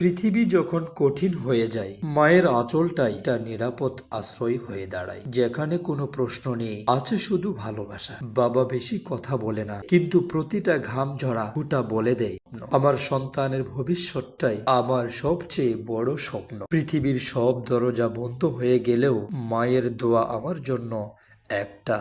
পৃথিবী যখন কঠিন হয়ে যায়, মায়ের আঁচলটাই তা নিরাপদ আশ্রয় হয়ে দাঁড়ায়। যেখানে কোনো প্রশ্ন নেই, আছে শুধু ভালোবাসা। বাবা বেশি কথা বলে না, কিন্তু প্রতিটা ঘাম ঝরা ফুটা বলে দেয়। আমার সন্তানের ভবিষ্যৎটাই আমার সবচেয়ে বড় স্বপ্ন। পৃথিবীর সব দরজা বন্ধ হয়ে গেলেও মায়ের দোয়া আমার জন্য একটা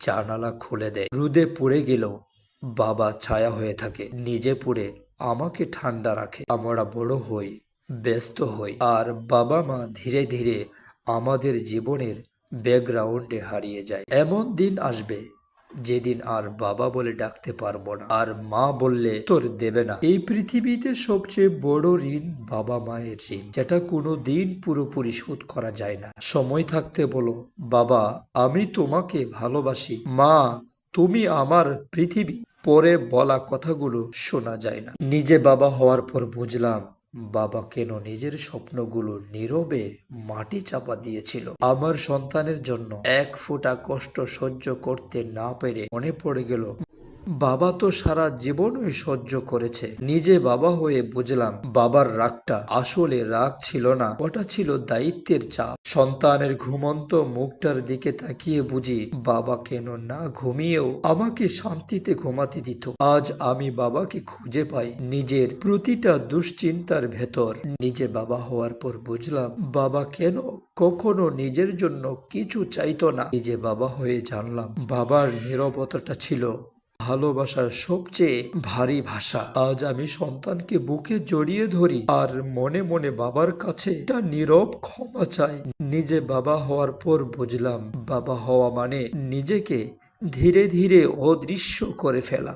জানালা খুলে দেয়। রুদে পড়ে গেলেও বাবা ছায়া হয়ে থাকে। নিজে পড়ে আমাকে ঠান্ডা রাখে। আমরা বড় হই, ব্যস্ত হই, আর বাবা মা ধীরে ধীরে আমাদের জীবনের ব্যাকগ্রাউন্ডে হারিয়ে যায়। এমন দিন আসবে যেদিন আর বাবা বলে ডাকতে পারব না, আর মা বললে তোর দেবে না। এই পৃথিবীতে সবচেয়ে বড় ঋণ বাবা মায়ের ঋণ, যেটা কোনো দিন পুরোপুরি শোধ করা যায় না। সময় থাকতে বলো, বাবা, আমি তোমাকে ভালোবাসি। মা, তুমি আমার পৃথিবী। পরে বলা কথাগুলো শোনা যায় না। নিজে বাবা হওয়ার পর বুঝলাম, বাবা কেন নিজের স্বপ্নগুলো নীরবে মাটি চাপা দিয়েছিল। আমার সন্তানের জন্য এক ফোঁটা কষ্ট সহ্য করতে না পেরে মনে পড়ে গেল বাবা তো সারা জীবনই সহ্য করেছে। নিজে বাবা হয়ে বুঝলাম, বাবার রাগটা আসলে রাগ ছিল না, ওটা ছিল দায়িত্বের চাপ। সন্তানের ঘুমন্ত মুখটার দিকে তাকিয়ে বুঝি, বাবা কেন না ঘুমিয়েও আমাকে শান্তিতে ঘুমাতে দিত। আজ আমি বাবাকে খুঁজে পাই নিজের প্রতিটা দুশ্চিন্তার ভেতর। নিজে বাবা হওয়ার পর বুঝলাম, বাবা কেন কখনো নিজের জন্য কিছু চাইতো না। নিজে বাবা হয়ে জানলাম, বাবার নীরবতাটা ছিল ভালোবাসার সবচেয়ে ভারী ভাষা। আজ আমি সন্তানকে বুকে জড়িয়ে ধরি আর মনে মনে বাবার কাছে তা নীরব ক্ষমা চাই। নিজে বাবা হওয়ার পর বুঝলাম, বাবা হওয়া মানে নিজেকে ধীরে ধীরে অদৃশ্য করে ফেলা।